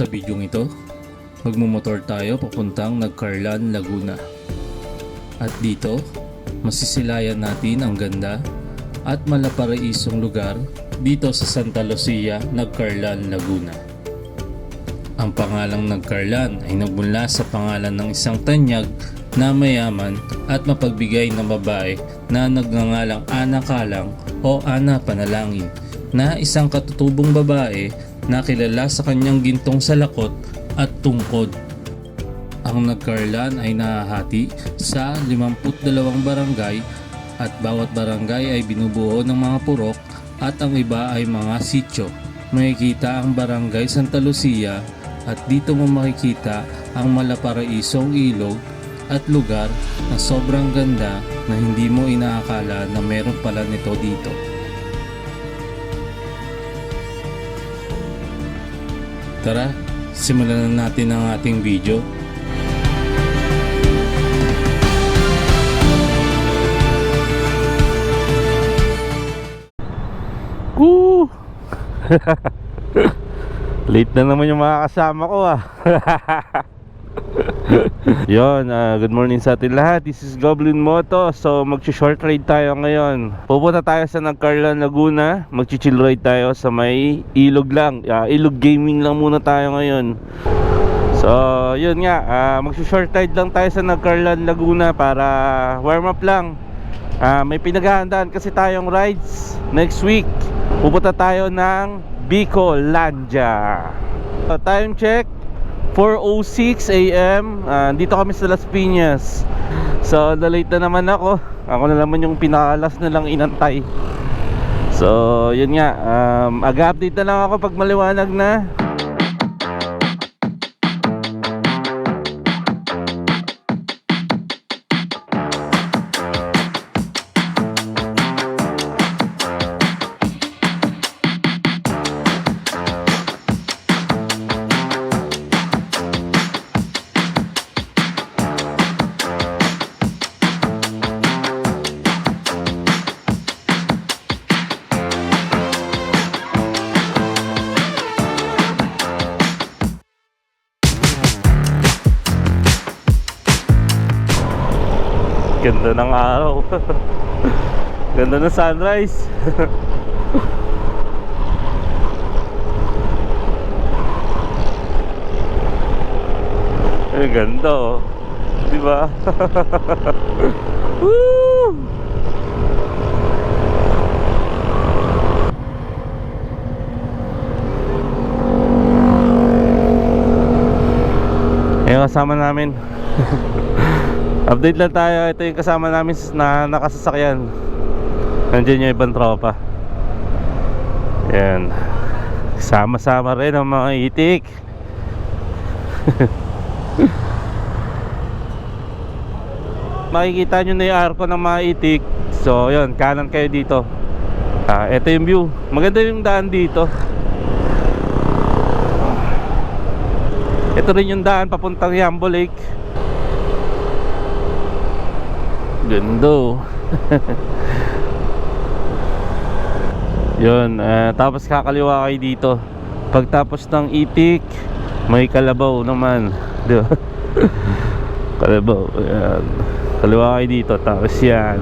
Sa bidyong ito, magmumotor tayo papuntang Nagcarlan, Laguna. At dito, masisilayan natin ang ganda at malaparaisong lugar dito sa Santa Lucia, Nagcarlan, Laguna. Ang pangalang Nagcarlan ay nagmula sa pangalan ng isang tanyag na mayaman at mapagbigay na babae na nagngangalang Ana Kalang o Ana Panalangin na isang katutubong babae na kilala sa kanyang gintong salakot at tungkod. Ang Nagcarlan ay nahahati sa 52 barangay at bawat barangay ay binubuo ng mga purok at ang iba ay mga sityo. Makikita ang barangay Santa Lucia at dito mo makikita ang malaparaisong ilog at lugar na sobrang ganda na hindi mo inaakala na meron pala nito dito. Tara, simulan na natin ang ating video. Woo! Late na naman yung mga kasama ko ah. Yon, ah, good morning sa atin lahat. This is Goblin Moto. So, mag-short ride tayo ngayon. Pupunta tayo sa Nagcarlan, Laguna. Mag-chill ride tayo sa may ilog lang. Ah, ilog gaming lang muna tayo ngayon. So, yun nga. ah, mag-short ride lang tayo sa Nagcarlan, Laguna para warm up lang. Ah, may pinaghahandaan kasi tayong rides next week. Pupunta tayo ng Bicolandia. So, time check 4:06 AM. Ah, dito kami sa Las Piñas. So, na-late na naman ako. Ako na naman yung pinakalas na lang inantay. So, yun nga. Um, aga-update na lang ako pag maliwanag na. Ganda ng araw. Ganda ng sunrise. Eh, ganda oh. Di ba? Woo! Ayun kasama namin. Update lang tayo. Ito yung kasama namin na nakasasakyan. Nandiyan yung ibang tropa. Yan. Sama-sama rin ang mga itik. Makikita nyo na yung arko ng mga itik. So, yun. Kanan kayo dito. Ah, ito yung view. Maganda yung daan dito. Ito rin yung daan papuntang Yambo Lake. Gando. Yun, eh, tapos kakaliwa kayo dito. Pagtapos ng itik, may kalabaw naman. Di ba? kalabaw. Ayan. Kaliwa kayo dito, tapos yan.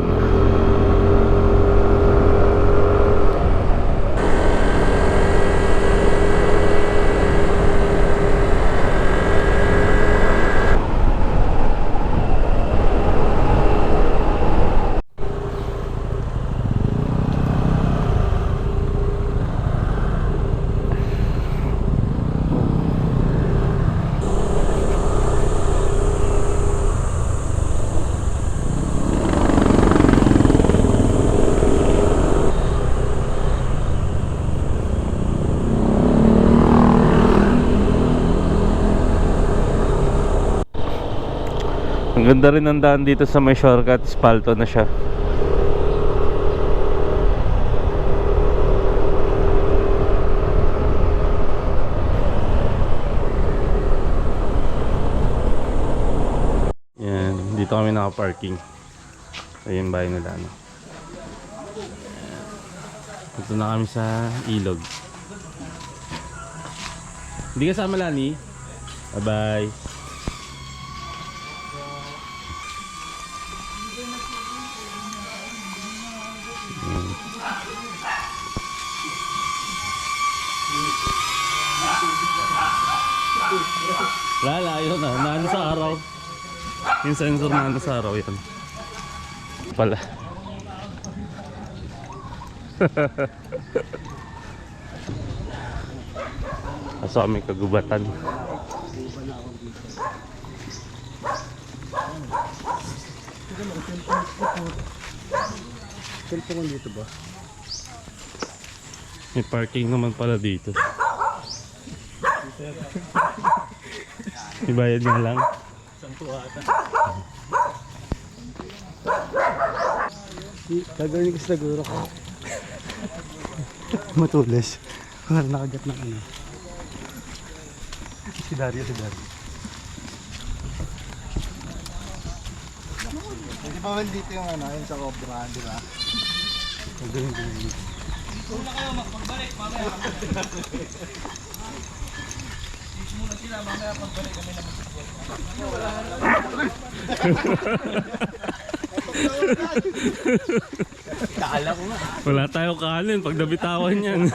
Ganda rin ng daan dito sa may shortcut, spalto na siya. Yan, dito kami naka-parking. Ayun bahay nila ano. Ito na kami sa ilog. Hindi kasama Lani? Bye-bye. Lala, yun na. Naano sa araw. Yung sensor na ano sa araw yan. Pala. Asa kami kagubatan. Cellphone dito ba? May parking naman pala dito. Ibayad nga lang. Gagawin ko siguro ko. Matulis. Wala nakagat ng ano. Si Dario, si Dario. Hindi pa man dito yung ano, yung sa Cobra, di ba? Gagawin ko yun. Wala tayo kanin pag nabitawan yan.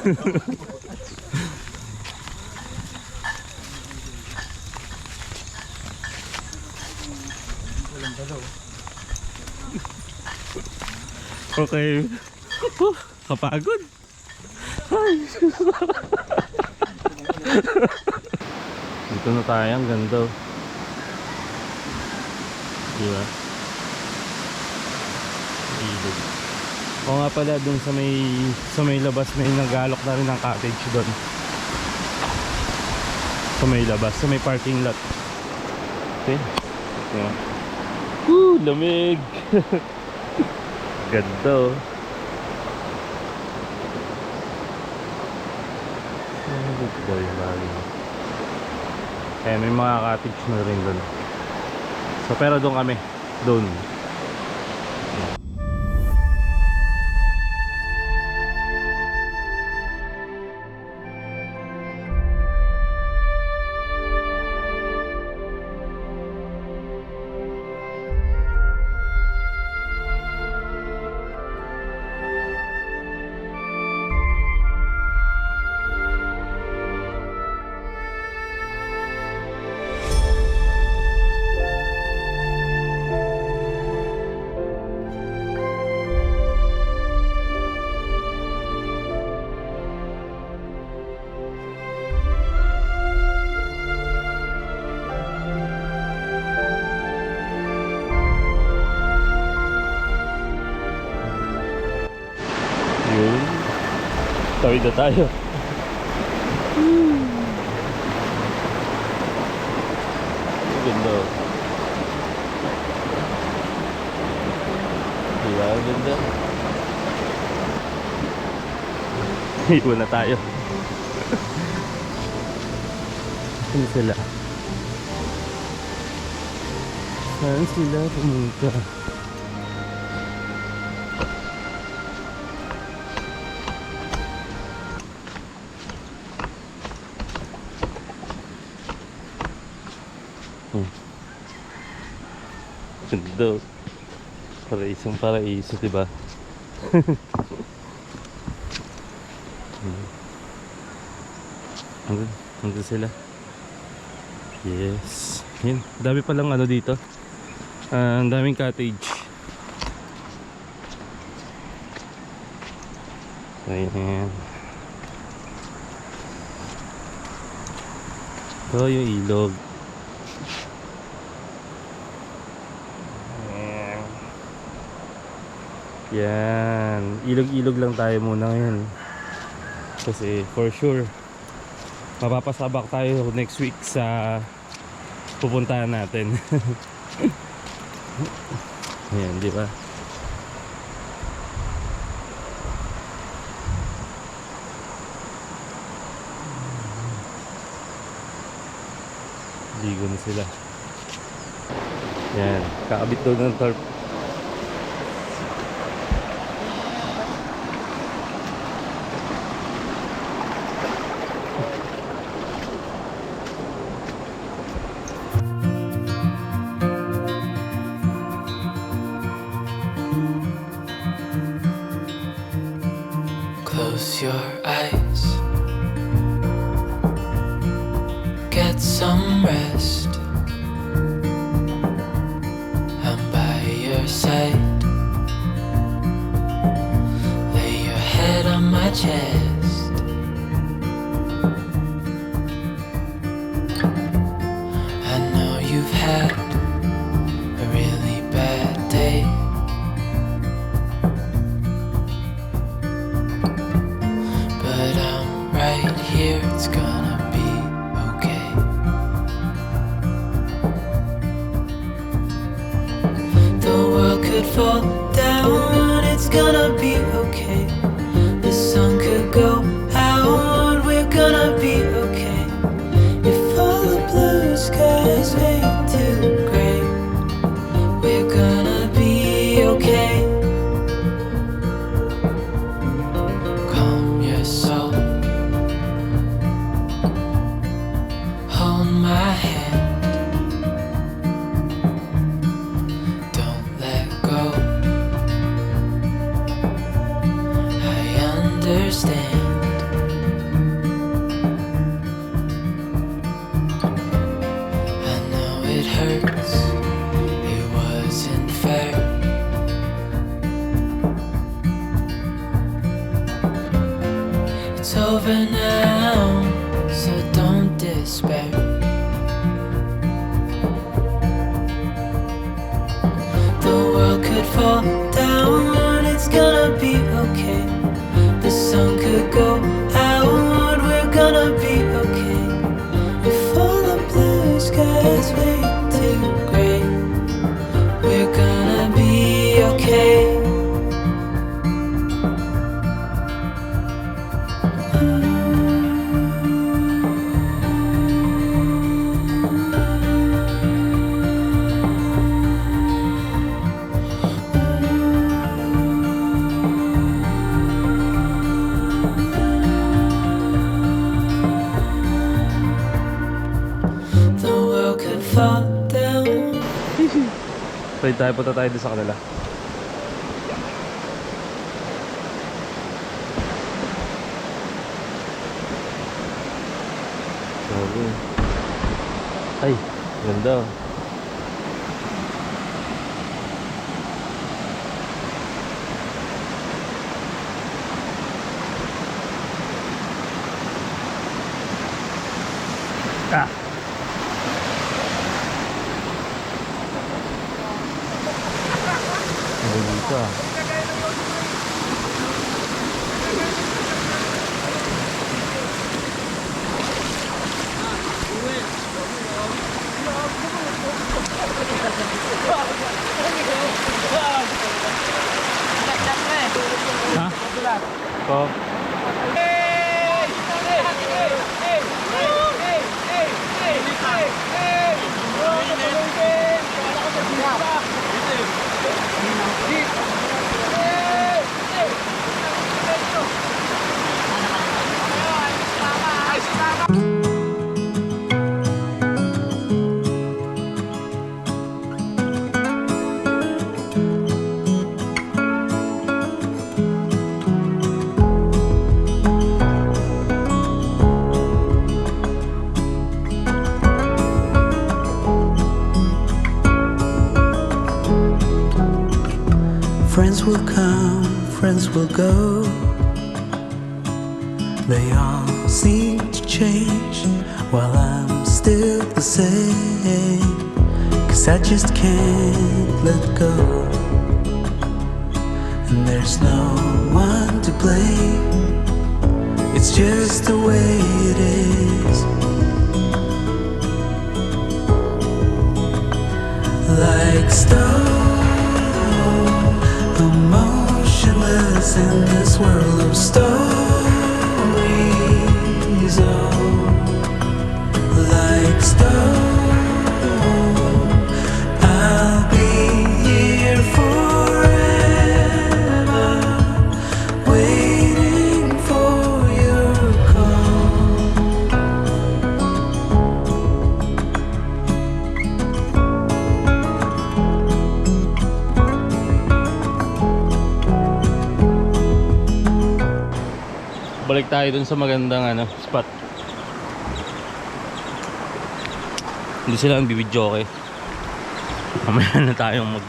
okay. Huh, Kapagod. Ay. Dito na tayo, ang ganda. oh. Di ba? Ilog. Oo nga pala, dun sa may, sa may labas, may nagalok na rin ng cottage doon. Sa may labas, sa may parking lot. Okay. Yeah. Woo, lamig! Ganda oh. Ah, good boy, mali. Eh, may mga cottage na rin doon. So, pero doon kami. Doon. Tawid na tayo. Ganda. Diba? Ang Ganda. Iwan na tayo. Saan sila? Saan sila pumunta? Ganda. Paraisong paraiso, diba? Andun, andun sila. Yes. Yan, dami palang ano dito. Ah, ang daming cottage. Ayan. Ito yung ilog. Yan. Ilog-ilog lang tayo muna ngayon. Kasi for sure, mapapasabak tayo next week sa pupuntahan natin. Ayan, di ba? Ligo na sila. Yan, kakabit daw ng tarp. you're tayo punta tayo sa kanila Ay, ganda. Oh. Ah. Да. will go. They all seem to change while I'm still the same. Cause I just can't let go. And there's no one to blame, it's just the way it is. Like stars. us in this world of stories. Oh, like stars. Balik tayo dun sa magandang ano, spot. Hindi sila ang bibidyo okay. Mamaya na tayong mag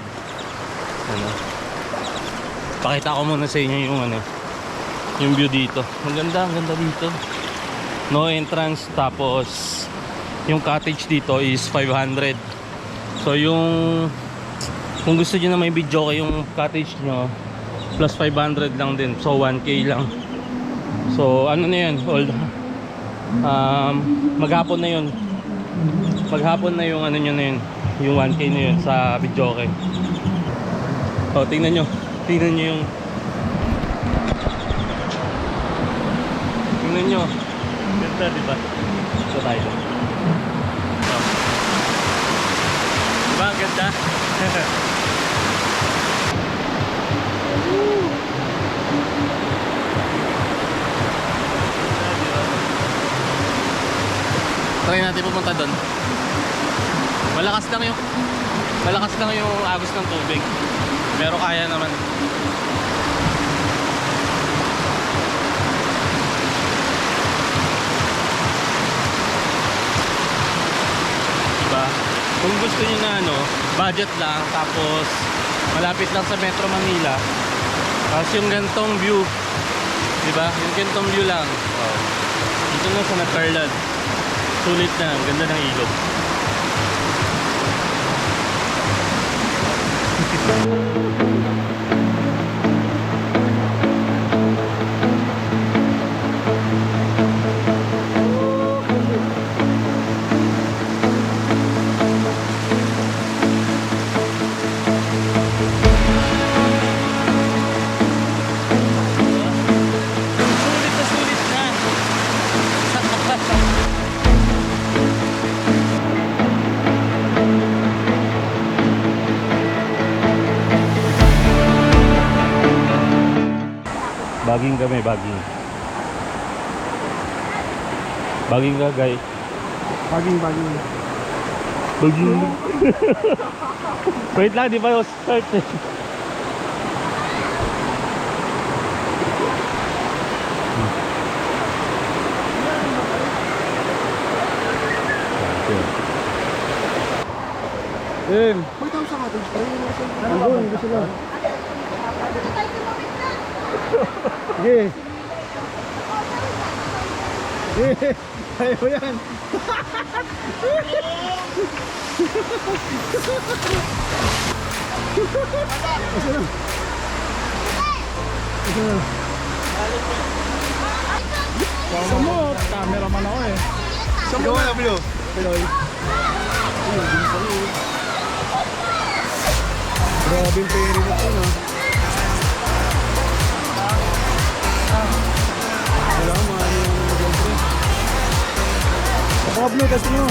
ano. Pakita ko muna sa inyo yung ano, yung view dito. Ang ganda, ang ganda dito. No entrance tapos yung cottage dito is 500. So yung kung gusto niyo na may video kayo yung cottage nyo plus 500 lang din. So 1k lang. So ano na yun? All, um, maghapon na yun. Maghapon na yung ano nyo na yun. Yung 1k na yun sa video okay. O tingnan nyo. Tingnan nyo yung Tingnan nyo. Ganda diba? Ito tayo. Oh. Diba ganda? Try natin pumunta doon. Malakas lang yung malakas lang yung agos ng tubig. Pero kaya naman. Diba? Kung gusto niyo na ano, budget lang tapos malapit lang sa Metro Manila. Tapos yung gantong view, 'di ba? Yung gantong view lang. Oh. Dito na sa Nacarlad. Sulit na, ganda ng ilog. Sulit Baging kami, baging. Baging ka, guys. Baging, baging. Baging. Wait lang, di pa yung start eh. Em. Nandun, hindi sila. Sige. Sige. Kaya mo yan. Isa na. Isa na. Sama mo, cameraman ako eh. Saan mo na, Blue? Piloy. Grabe yung peri mo po, no? Wala ka, mga ano yung mag-entry. Baka blue, test mo.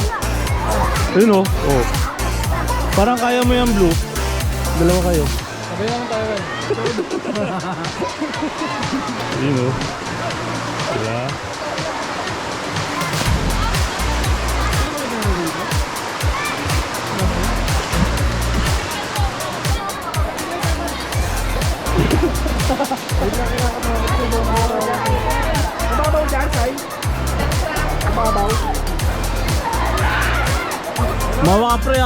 Ayun oh. oh. Parang kaya mo yan, Blue. Dalawa kayo. Sabay naman tayo, eh. Ayun oh. Diba?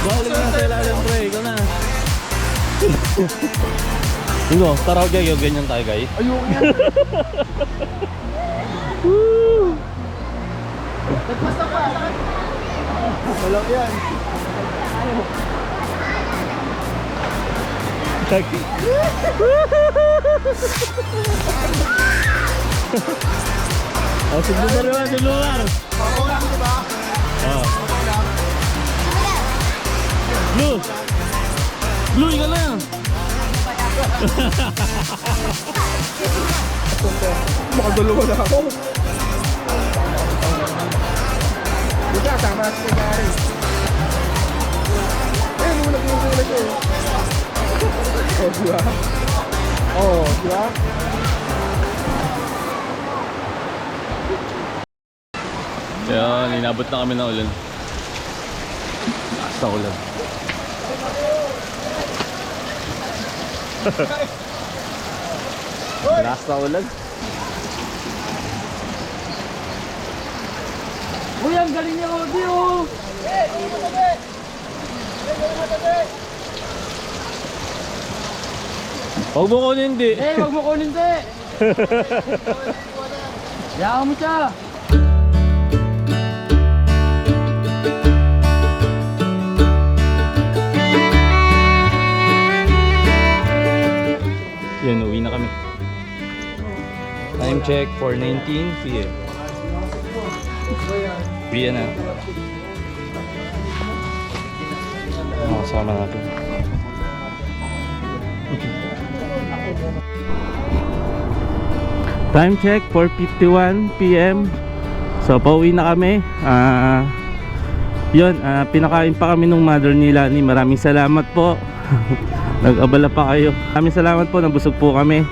Buhagin na sa ilalim pre, ikaw na. Ano, taraw kayo, ganyan tayo guys. Ayoko yan. Wala yan. Check. oh, si Lumar naman, si Lumar. Oh. Blue. Blue, ikaw na yan. konti. Makadalawa na ako. Dito, tama na si Gary. Eh, ko yung muna ko. Oh, di ba? Oh, di ba? Yan, inabot na kami ng ulan. Taas na ulan. Lakas na ulan. Uy, ang galing niya, Odi, oh! Huwag mo kunin, hindi. Eh, wag mo kunin, te! Hayaan mo siya! Yun, uwi na kami. Time check, 4.19 p.m. Uwi na. Mga kasama natin. Time check 4:51 PM. So pauwi na kami. Ah yun, ah, pinakain pa kami nung mother ni Lani. Maraming salamat po. Nag-abala pa kayo. Maraming salamat po, nabusog po kami.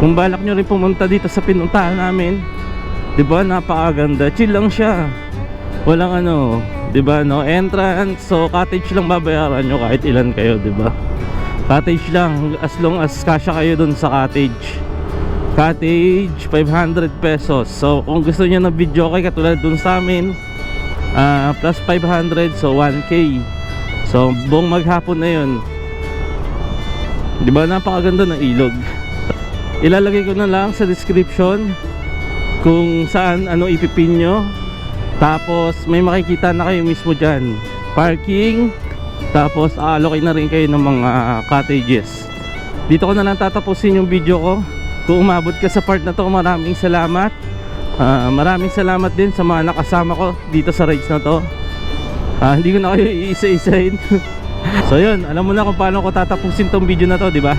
Kung balak nyo rin pumunta dito sa pinuntahan namin, 'di ba? Napakaganda. Chill lang siya. Walang ano, 'di ba? No entrance. So cottage lang babayaran nyo kahit ilan kayo, 'di ba? Cottage lang as long as kasya kayo dun sa cottage cottage 500 pesos so kung gusto niyo ng video okay katulad dun sa amin ah, plus 500 so 1k so buong maghapon na yun di ba? Napakaganda ng ilog. Ilalagay ko na lang sa description kung saan ano ipipin nyo. Tapos may makikita na kayo mismo dyan. Parking. Tapos aalokay na rin kayo ng mga cottages. Dito ko na lang tatapusin yung video ko. Kung umabot ka sa part na to maraming salamat. Ah, maraming salamat din sa mga nakasama ko dito sa rides na to. Ah, hindi ko na kayo iisa-isahin so yun alam mo na kung paano ko tatapusin tong video na to di ba?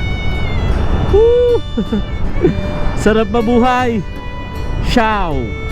Sarap mabuhay! Ciao